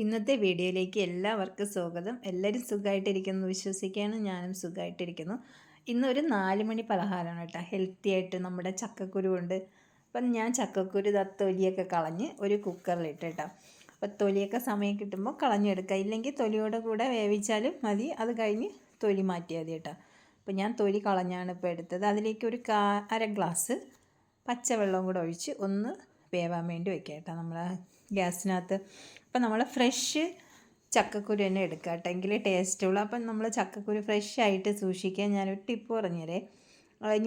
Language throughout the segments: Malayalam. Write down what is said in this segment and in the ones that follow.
ഇന്നത്തെ വീഡിയോയിലേക്ക് എല്ലാവർക്കും സ്വാഗതം. എല്ലാവരും സുഖമായിട്ടിരിക്കുന്നു വിശ്വസിക്കുകയാണ് ഞാനും സുഖമായിട്ടിരിക്കുന്നു ഇന്നൊരു നാല് മണി പലഹാരമാണ് കേട്ടോ. ഹെൽത്തി ആയിട്ട് നമ്മുടെ ചക്കക്കുരു ഉണ്ട്. അപ്പം ഞാൻ ചക്കക്കുരു തൊലിയൊക്കെ കളഞ്ഞ് ഒരു കുക്കറിലിട്ട് കേട്ടോ അപ്പം തൊലിയൊക്കെ സമയം കിട്ടുമ്പോൾ കളഞ്ഞെടുക്കുക. ഇല്ലെങ്കിൽ തൊലിയോടെ കൂടെ വേവിച്ചാലും മതി. അത് കഴിഞ്ഞ് തൊലി മാറ്റിയാൽ മതി കേട്ടോ. അപ്പം ഞാൻ തൊലി കളഞ്ഞാണ് ഇപ്പോൾ എടുത്തത്. അതിലേക്ക് ഒരു കാ അര ഗ്ലാസ് പച്ചവെള്ളം കൂടെ ഒഴിച്ച് ഒന്ന് വേവാൻ വേണ്ടി വെക്കാം കേട്ടോ നമ്മൾ ഗ്യാസിനകത്ത്. അപ്പം നമ്മൾ ഫ്രഷ് ചക്കക്കുരു തന്നെ എടുക്കുക കേട്ടോ. ടേസ്റ്റ് ടേസ്റ്റുള്ളൂ അപ്പം നമ്മൾ ചക്കക്കുരു ഫ്രഷ് ആയിട്ട് സൂക്ഷിക്കാൻ ഞാനൊരു ടിപ്പ് പറഞ്ഞുതരേ.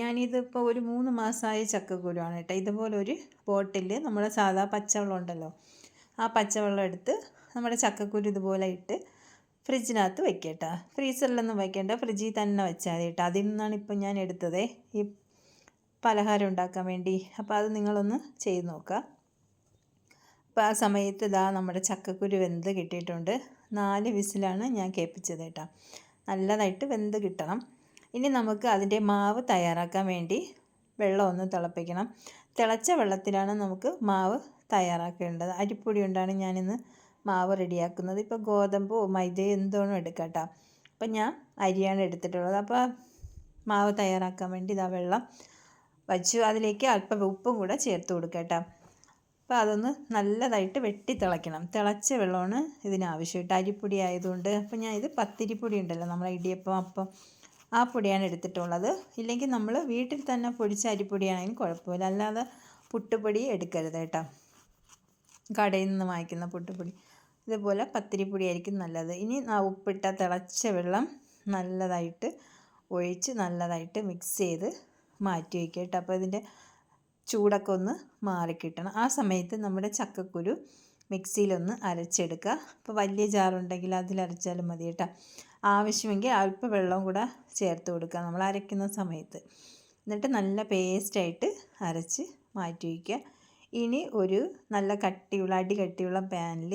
ഞാനിതിപ്പോൾ ഒരു മൂന്ന് മാസമായ ചക്കക്കുരുവാണ് കേട്ടോ. ഇതുപോലെ ഒരു ബോട്ടിൽ നമ്മൾ സാധാ പച്ചവെള്ളം ഉണ്ടല്ലോ. ആ പച്ചവെള്ളം എടുത്ത് നമ്മുടെ ചക്കക്കുരു ഇതുപോലെ ഇട്ട് ഫ്രിഡ്ജിനകത്ത് വെക്കുക കേട്ടോ. ഫ്രീസറിലൊന്നും വയ്ക്കേണ്ട ഫ്രിഡ്ജിൽ തന്നെ വെച്ചാൽ മതി കേട്ടോ. അതിൽ നിന്നാണ് ഇപ്പം ഞാൻ എടുത്തത്. ഈ പലഹാരം ഉണ്ടാക്കാൻ വേണ്ടി. അപ്പോൾ അത് നിങ്ങളൊന്ന് ചെയ്ത് നോക്കുക. അപ്പോൾ ആ സമയത്ത് ഇതാ നമ്മുടെ ചക്കക്കുരു വെന്ത് കിട്ടിയിട്ടുണ്ട്. നാല് വിസിലാണ് ഞാൻ കേൾപ്പിച്ചത് കേട്ടോ. നല്ലതായിട്ട് വെന്ത് കിട്ടണം. ഇനി നമുക്ക് അതിന്റെ മാവ് തയ്യാറാക്കാൻ വേണ്ടി വെള്ളം ഒന്ന് തിളപ്പിക്കണം. തിളച്ച വെള്ളത്തിലാണ് നമുക്ക് മാവ് തയ്യാറാക്കേണ്ടത്. അരിപ്പൊടി കൊണ്ടാണ് ഞാനിന്ന് മാവ് റെഡിയാക്കുന്നത്. ഇപ്പോൾ ഗോതമ്പോ മൈദയോ എന്തോണം എടുക്കാം കേട്ടോ. അപ്പം ഞാൻ അരിയാണ് എടുത്തിട്ടുള്ളത്. അപ്പോൾ മാവ് തയ്യാറാക്കാൻ വേണ്ടി ഇതാ വെള്ളം വച്ചു. അതിലേക്ക് അല്പം ഉപ്പും കൂടെ ചേർത്ത് കൊടുക്കാം കേട്ടോ. അപ്പോൾ അതൊന്ന് നല്ലതായിട്ട് വെട്ടി തിളയ്ക്കണം തിളച്ച വെള്ളമാണ് ഇതിനാവശ്യം കേട്ടോ അരിപ്പൊടി ആയതുകൊണ്ട്. അപ്പോൾ ഞാൻ ഇത് പത്തിരിപ്പൊടി ഉണ്ടല്ലോ നമ്മളെ ഇടിയപ്പം അപ്പം ആ പൊടിയാണ് എടുത്തിട്ടുള്ളത്. ഇല്ലെങ്കിൽ നമ്മൾ വീട്ടിൽ തന്നെ പൊടിച്ച അരിപ്പൊടിയാണെങ്കിൽ കുഴപ്പമില്ല. അല്ലാതെ പുട്ടുപൊടി എടുക്കരുത് കേട്ടോ. കടയിൽ നിന്ന് വാങ്ങിക്കുന്ന പുട്ടുപൊടി. ഇതുപോലെ പത്തിരിപ്പൊടി ആയിരിക്കും നല്ലത്. ഇനി ആ ഉപ്പിട്ട തിളച്ച വെള്ളം നല്ലതായിട്ട് ഒഴിച്ച് നല്ലതായിട്ട് മിക്സ് ചെയ്ത് മാറ്റി വയ്ക്കുക കേട്ടോ അപ്പോൾ ഇതിന്റെ ചൂടൊക്കെ ഒന്ന് മാറിക്കിട്ടണം ആ സമയത്ത് നമ്മുടെ ചക്കക്കുരു മിക്സിയിലൊന്ന് അരച്ചെടുക്കുക. അപ്പോൾ വലിയ ജാറുണ്ടെങ്കിൽ അതിൽ അരച്ചാലും മതി കേട്ടോ. ആവശ്യമെങ്കിൽ അല്പം വെള്ളം കൂടെ ചേർത്ത് കൊടുക്കുക നമ്മൾ അരയ്ക്കുന്ന സമയത്ത്. എന്നിട്ട് നല്ല പേസ്റ്റായിട്ട് അരച്ച് മാറ്റി വയ്ക്കുക. ഇനി ഒരു നല്ല കട്ടിയുള്ള അടി കട്ടിയുള്ള പാനിൽ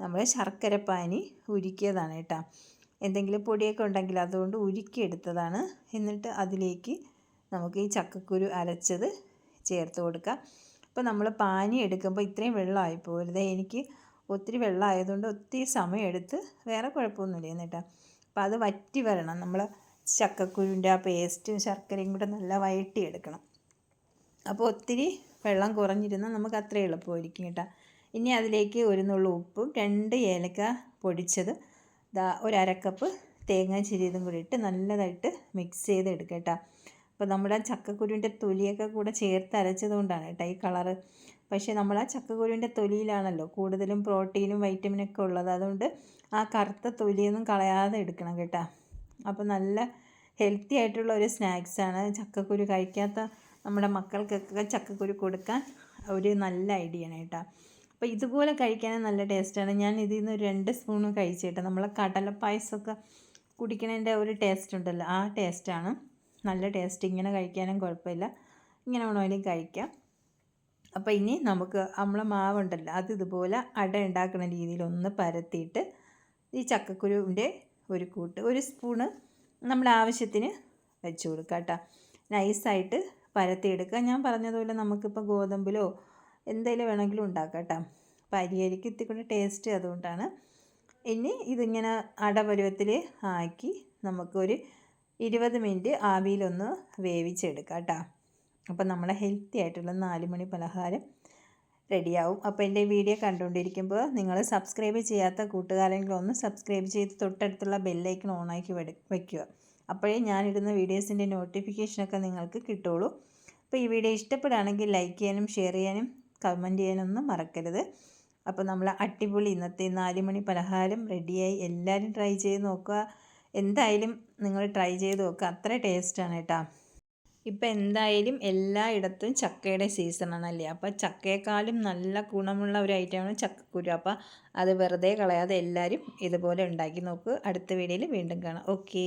നമ്മൾ ശർക്കര പാനി ഉരുക്കിയതാണ് കേട്ടോ. എന്തെങ്കിലും പൊടിയൊക്കെ ഉണ്ടെങ്കിൽ അതുകൊണ്ട് ഉരുക്കിയെടുത്തതാണ്. എന്നിട്ട് അതിലേക്ക് നമുക്ക് ഈ ചക്കക്കുരു അരച്ചത് ചേർത്ത് കൊടുക്കാം. അപ്പോൾ നമ്മൾ പാനി എടുക്കുമ്പോൾ ഇത്രയും വെള്ളമായി പോകരുത് എനിക്ക് ഒത്തിരി വെള്ളമായതുകൊണ്ട് ഒത്തിരി സമയമെടുത്ത് വേറെ കുഴപ്പമൊന്നുമില്ല എന്നിട്ടാ. അപ്പോൾ അത് വറ്റി വരണം. നമ്മൾ ചക്കക്കുരുവിന്റെ ആ പേസ്റ്റും ശർക്കരയും കൂടെ നല്ല വയറ്റിയെടുക്കണം അപ്പോൾ ഒത്തിരി വെള്ളം കുറഞ്ഞിരുന്നാൽ നമുക്ക് അത്ര എളുപ്പമായിരിക്കും കേട്ടോ. ഇനി അതിലേക്ക് ഒരു നുള്ളു ഉപ്പും രണ്ട് ഏലക്ക പൊടിച്ചത് ദാ ഒരു അരക്കപ്പ് തേങ്ങ ചിരിയതും കൂടി ഇട്ട് നല്ലതായിട്ട് മിക്സ് ചെയ്ത് എടുക്കാം കേട്ടോ. അപ്പോൾ നമ്മുടെ ചക്കക്കുരുവിന്റെ തൊലിയൊക്കെ കൂടെ ചേർത്ത് അരച്ചതുകൊണ്ടാണ് കേട്ടോ ഈ കളറ് പക്ഷേ നമ്മൾ ആ ചക്കക്കുരുവിന്റെ തൊലിയിലാണല്ലോ കൂടുതലും പ്രോട്ടീനും വൈറ്റമിനൊക്കെ ഉള്ളത്. അതുകൊണ്ട് ആ കറുത്ത തൊലിയൊന്നും കളയാതെ എടുക്കണം കേട്ടോ. അപ്പോൾ നല്ല ഹെൽത്തി ആയിട്ടുള്ള ഒരു സ്നാക്സാണ് ചക്കക്കുരു കഴിക്കാത്ത നമ്മുടെ മക്കൾക്കൊക്കെ ചക്കക്കുരു കൊടുക്കാൻ ഒരു നല്ല ഐഡിയ ആണ് കേട്ടോ. അപ്പോൾ ഇതുപോലെ കഴിക്കാൻ നല്ല ടേസ്റ്റാണ് ഞാൻ ഇതിൽ നിന്ന് രണ്ട് സ്പൂണ് കേട്ടോ. നമ്മളെ കടലപ്പായസമൊക്കെ കുടിക്കണതിന്റെ ഒരു ടേസ്റ്റ് ഉണ്ടല്ലോ. ആ ടേസ്റ്റാണ് നല്ല ടേസ്റ്റ് ഇങ്ങനെ കഴിക്കാനും കുഴപ്പമില്ല. ഇങ്ങനെ വേണമെങ്കിലും കഴിക്കാം. അപ്പോൾ ഇനി നമുക്ക് നമ്മളെ മാവുണ്ടല്ലോ അത് ഇതുപോലെ അട ഉണ്ടാക്കുന്ന രീതിയിൽ ഒന്ന് പരത്തിയിട്ട് ഈ ചക്കക്കുരുവിന്റെ ഒരു കൂട്ട് ഒരു സ്പൂണ് നമ്മൾ ആവശ്യത്തിന് വെച്ച് കൊടുക്കുക കേട്ടോ. നൈസായിട്ട് പരത്തിയെടുക്കുക ഞാൻ പറഞ്ഞതുപോലെ നമുക്കിപ്പോൾ ഗോതമ്പിലോ എന്തെങ്കിലും വേണമെങ്കിലും ഉണ്ടാക്കാം കേട്ടോ. അപ്പോൾ ഇത്തിക്കൂടെ ടേസ്റ്റ് അതുകൊണ്ടാണ്. ഇനി ഇതിങ്ങനെ അടപരുവത്തിൽ ആക്കി നമുക്കൊരു ഇരുപത് മിനിറ്റ് ആവിയിലൊന്ന് വേവിച്ചെടുക്കാം കേട്ടോ. അപ്പോൾ നമ്മളെ ഹെൽത്തി ആയിട്ടുള്ള നാല് മണി പലഹാരം റെഡിയാവും. അപ്പോൾ എന്റെ വീഡിയോ കണ്ടുകൊണ്ടിരിക്കുമ്പോൾ നിങ്ങൾ സബ്സ്ക്രൈബ് ചെയ്യാത്ത കൂട്ടുകാരെങ്കിലും ഒന്ന് സബ്സ്ക്രൈബ് ചെയ്ത് തൊട്ടടുത്തുള്ള ബെല്ലൈക്കൺ ഓണാക്കി വയ്ക്കുക അപ്പോഴേ ഞാനിടുന്ന വീഡിയോസിന്റെ നോട്ടിഫിക്കേഷനൊക്കെ നിങ്ങൾക്ക് കിട്ടുള്ളൂ അപ്പോൾ ഈ വീഡിയോ ഇഷ്ടപ്പെടുകയാണെങ്കിൽ ലൈക്ക് ചെയ്യാനും ഷെയർ ചെയ്യാനും കമന്റ് ചെയ്യാനൊന്നും മറക്കരുത്. അപ്പോൾ നമ്മൾ അടിപൊളി ഇന്നത്തെ നാല് മണി പലഹാരം റെഡിയായി. എല്ലാവരും ട്രൈ ചെയ്ത് നോക്കുക. എന്തായാലും നിങ്ങൾ ട്രൈ ചെയ്ത് നോക്കുക അത്ര ടേസ്റ്റാണ് കേട്ടോ. ഇപ്പം എന്തായാലും എല്ലായിടത്തും ചക്കയുടെ സീസണാണല്ലേ അപ്പോൾ ചക്കയെക്കാളും നല്ല ഗുണമുള്ള ഒരു ഐറ്റമാണ് ചക്കക്കുരു. അപ്പോൾ അത് വെറുതെ കളയാതെ എല്ലാവരും ഇതുപോലെ ഉണ്ടാക്കി നോക്കുക അടുത്ത വീഡിയോയിൽ വീണ്ടും കാണാം. ഓക്കേ